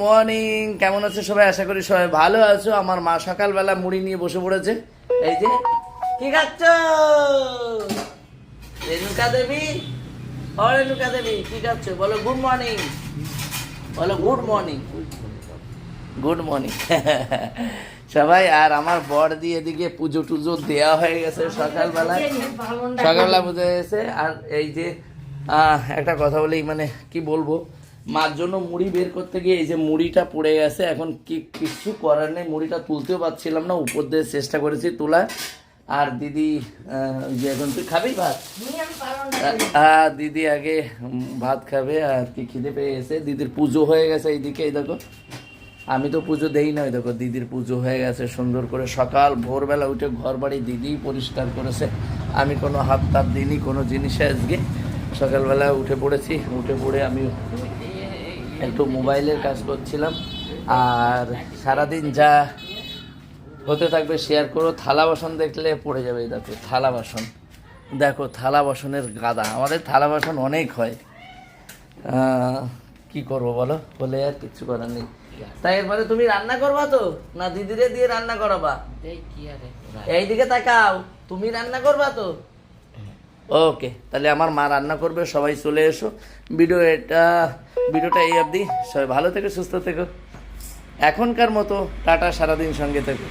Morning কেমন আছো সবাই? আশা করি সবাই ভালো আছো। আমার মা সকালবেলা মুড়ি নিয়ে বসে পড়েছে। এই যে কি খাচ্ছ? রেণুকা দেবী? ও রেণুকা দেবী কি খাচ্ছ? বলো গুড মর্নিং বলো গুড মর্নিং গুড মর্নিং সবাই আর আমার বর দিয়ে এদিকে পুজো টুজো দেওয়া হয়ে গেছে সকালবেলা। পুজো হয়ে গেছে। আর এই যে আহ, একটা কথা বলি মানে কি বলব? মার জন্য মুড়ি বের করতে গিয়ে এই যে মুড়িটা পড়ে গেছে এখন কি কিছু করার নেই মুড়িটা তুলতেও পারছিলাম না উপর দিয়ে চেষ্টা করেছি তোলা। আর দিদি যে এখন তুই খাবি ভাত? হ্যাঁ দিদি আগে ভাত খাবে আর কি খিদে পেয়ে গেছে দিদির পুজো হয়ে গেছে এইদিকে এই দেখো। আমি তো পুজো দেই না ওই দেখো দিদির পুজো হয়ে গেছে সুন্দর করে। সকাল ভোরবেলা উঠে ঘর বাড়ি দিদি পরিষ্কার করেছে। আমি কোনো হাত তাপ দিইনি কোনো জিনিসে আজকে। সকালবেলা উঠে পড়েছি উঠে পড়ে আমি একটু মোবাইলের কাজ করছিলাম। আর সারাদিন যা হতে থাকবে শেয়ার করো। থালা বাসন দেখলে পড়ে যাবে দেখো থালা বাসন। দেখো থালা বাসনের গাদা। আমাদের থালা বাসন অনেক হয়। কি করব বলো? বলে আর কিচ্ছু করার নেই। তাই এরপরে তুমি রান্না করবা তো? না দিদিরে দিয়ে রান্না করাবা? এইদিকে তাকাও। তুমি রান্না করবা তো? ওকে তাহলে আমার মা রান্না করবে সবাই চলে এসো। ভিডিও এটা ভিডিওটা এই অবধি। সবাই ভালো থেকো সুস্থ থেকো। এখনকার মতো টাটা সারাদিন সঙ্গে থেকো।